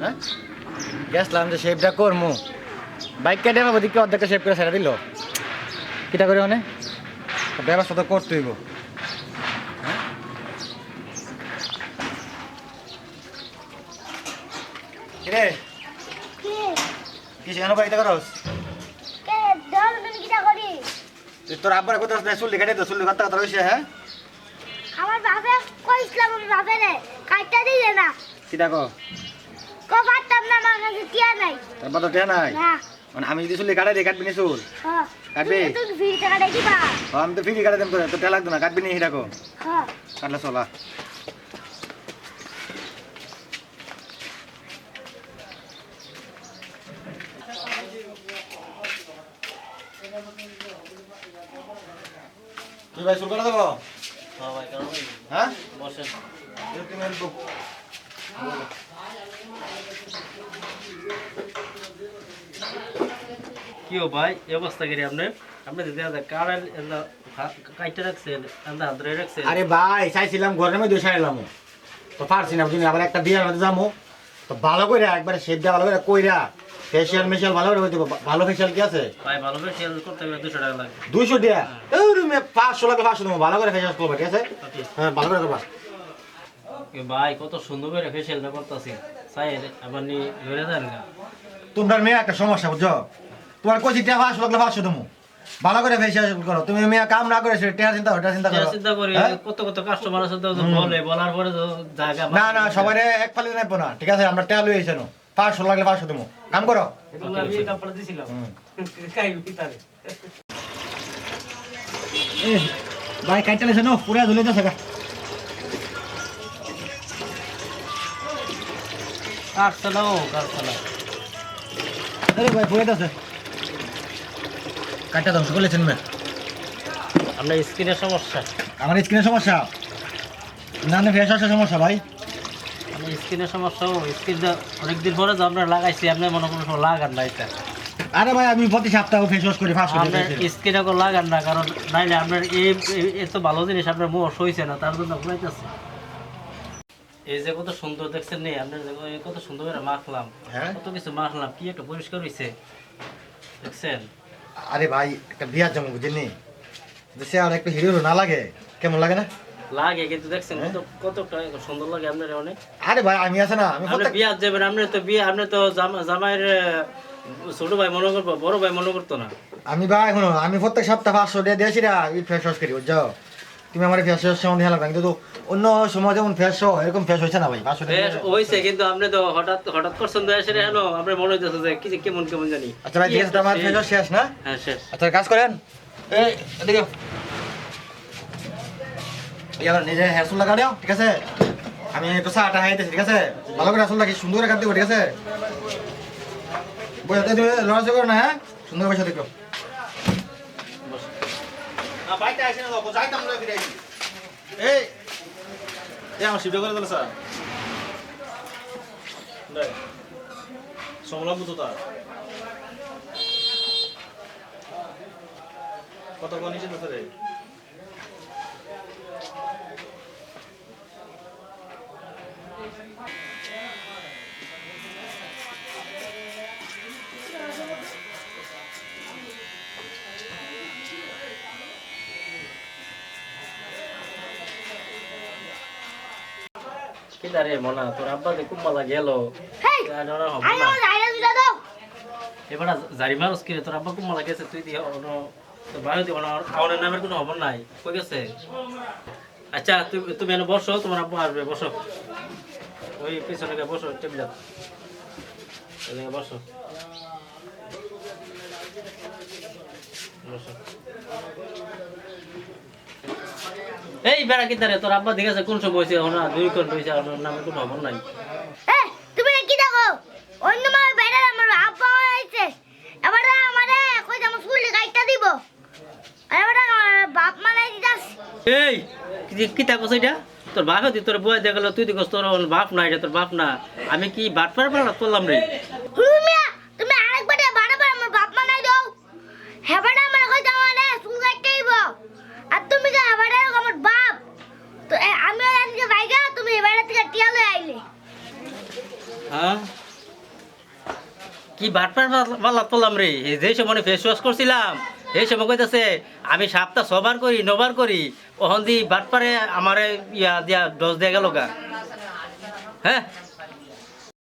হ্যাঁ? গেছলাম যে শেপটা করমু। বাইক কেটে আমার দিকে অর্ধেকটা শেপ করে ছেড়ে দিল। কিটা করে মানে? ব্যবস্থা তো করতেই গো হ্যাঁ? কিরে? কি? সেখানে বাইকটা করস? কে? দল তুমি কিটা করি? তোর আব্বার কোথাও না চুল্লি কেটে তো চুল্লি কথা কথা রয়েছে হ্যাঁ? আমার বাপে কইছিলাম আমি বাপে রে কাটটা দিলে না। কো কো পারতাম না আমার কাছে টিয়া নাই। তারপর তো টেয়া নাই? না। মানে আমি যদি চুল্লি কাটাই দিই কাটবি নি চুল? হ্যাঁ। কাটবি? তুমি ফির টাকা দেই দিবা। আমি তো ফিরি কাটাই দেম করে তো টেয়া লাগতো না কাটবি নি হিটা কো হ্যাঁ। কাটলে চলা তুই ভাই চুল কাটা দেবো? হ্যাঁ এই তুমি একটু কি ও ভাই এই অবস্থা করি আপনি? আপনি আছে কারাল কাইটে রাখছেন আমরা হাতরে রাখছেন। আরে ভাই চাইছিলাম ঘরের মধ্যে সারাইলাম তো পারছি না বুঝলি আবার একটা বিয়ের মধ্যে যাব তো ভালো করে একবারে দেওয়া ভালো করে কইরা ফেসিয়াল মেশিয়াল ভালো করে হইতে ভালো ফেসিয়াল কি আছে? ভাই ভালো শেয়ার করতে হবে দুশো টাকা লাগে। দুইশো টাকা এই রুমে পাঁচশো লাগে পাঁচশো দেবো ভালো করে ফেসিয়াল করবা ঠিক আছে? হ্যাঁ ভালো করে করবা। ভাই কত সুন্দর করে ফেসিয়ালটা করতেছি আবার নি ধরে না তোমার মেয়ে একটা সমস্যা বুঝছ? তোমার কোচি টাকা পাঁচশো লাগলে পাঁচশো দেবো ভালো করে ফেসিয়াল করো। তুমি মেয়ে কাম না করে সেটা টেহা চিন্তা ওটা চিন্তা করো। চিন্তা করি হ্যাঁ? কত কত কাস্টমার আছে তো বলে বলার পরে তো জায়গা না না সবাই এক ফালি নেব না ঠিক আছে? আমরা টেহা লই এসে পাঁচশো লাগলে পাঁচশো দেবো কাম করো। আমি কাপড় দিছিলাম। কাই পিতারে এ ভাই কাইটা লেছে নো পুরা ধুলে যাচ্ছে কাটছে না ও কাটছে না আরে ভাই পুরা যাচ্ছে কাইটা ধ্বংস করলেছেন মে আপনার স্কিনের সমস্যা। আমার স্কিনের সমস্যা? না না আসার সমস্যা ভাই। আপনার স্কিনের সমস্যা ও স্কিনটা অনেকদিন পরে তো আপনার লাগাইছি আপনি মনে কোনো সময় লাগান না এটা আরে ভাই আমি প্রতি সপ্তাহে ফেস ওয়াশ করি ফার্স্ট আপনার স্কিন লাগান না কারণ নাইলে আপনার এই এই- এত ভালো জিনিস আপনার মুখ সইছে না তার জন্য ঘুরাইতেছে এই যে কত সুন্দর দেখছেন কত সুন্দর করে মাখলাম। হ্যাঁ? কত কিছু মাখলাম কি একটা পরিষ্কার হয়েছে দেখছেন? আরে ভাই একটা বিয়ার জমা বুঝিনি সে আর একটু হিরো না লাগে। কেমন লাগে না? লাগে কিন্তু দেখছেন কত কতটা সুন্দর লাগে আপনার অনেক। আরে ভাই আমি আছে না আমি আপনি প্রত্যেক বিয়া যাবেন আপনি তো বিয়ে আপনি তো জামা- জামাইয়ের ছোট ভাই মনে করব বড় ভাই মনে করতো না। আমি ভাই এখনও আমি প্রত্যেক সপ্তাহে পাঁচশো দিয়ে দিয়েছি না ফেস করি বুঝছ? তুমি আমার ফেস ওয়াশ সম্বন্ধে হেলা কিন্তু অন্য সময় যেমন ফেস এরকম ফেস হয়েছে না ভাই টাকা হয়েছে কিন্তু আপনি তো হঠাৎ হঠাৎ করছেন তো এসে হেন আপনার মনে হইতেছে যে কি কেমন কেমন জানি। আচ্ছা ভাই ঠিক আছে আমার ফেস ওয়াশ শেষ না? হ্যাঁ শেষ। আচ্ছা কাজ করেন। এই এদিকে। এবার নিজে হেয়ার লাগা দিও ঠিক আছে? আমি একটু চাটা খাইতেছি ঠিক আছে? ভালো করে চুল লাগি সুন্দর করে কাট দিব ঠিক আছে? বইতে তুমি লড়াচড়া করো না হ্যাঁ? সুন্দর পয়সা দেখো বাইকটা আসে না যাইতাম না ফিরে এই, এ, আমার শিফট করে দিল, স্যার। সমলাম তো তার। কত কোন নিচে তো রে কি দাঁড়িয়ে মনা তোর আব্বা যে কুম্বালা গেল। না এবার জারি মানুষ কিরে তোর আব্বা কুম্বালা গেছে তুই দিয়ে অন্য তোর বাইরে দিয়ে আমার নামের কোনো খবর নাই। কই গেছে? আচ্ছা তুমি তুমি এনে বসো তোমার আব্বা আসবে বসো। ওই পিছনে গিয়ে বসো টেবিল। বসো। বসো। এই বেড়া কি তারে? তোর আব্বা দেখেছে কোন সময় হয়েছে? এখন দুই কোন হয়েছে? ওর নামে কোনো খবর নাই। এ তুমি কি দেখো। অন্য মার বেড়া আমার আব্বা আইছে এবারে আমারে কই যে আমার চুল কাটটা দিব। আর এবারে আমার বাপ মালাই দিতাস। এই কি- কি থাকো এটা? তোর বাপ হতি তোর বই দেখাল তুই দেখছ তোর বাপ না এটা তোর বাপ না। আমি কি বাট পার পার করলাম রে হুমিয়া তুমি আরেকবারে বারবার আমার বাপ মালাই দাও হেবারে আমার কই যে আমারে চুল কাটতে দিব আর তুমি যে হেবারে আমার বাপ তো এ, আমি আজকে বাইগা তুমি এবারে থেকে টিয়া লই আইলে। হ্যাঁ? কি বাটপার পাল্লা পড়লাম রে? যে সময় ফেস ওয়াশ করছিলাম, এই সময় কইতাছে, আমি সাতটা ছবার করি, নবার করি, ওহন দি বাটপারে আমারে ইয়া দিয়া ডোজ দিয়ে গেল গা। হ্যাঁ?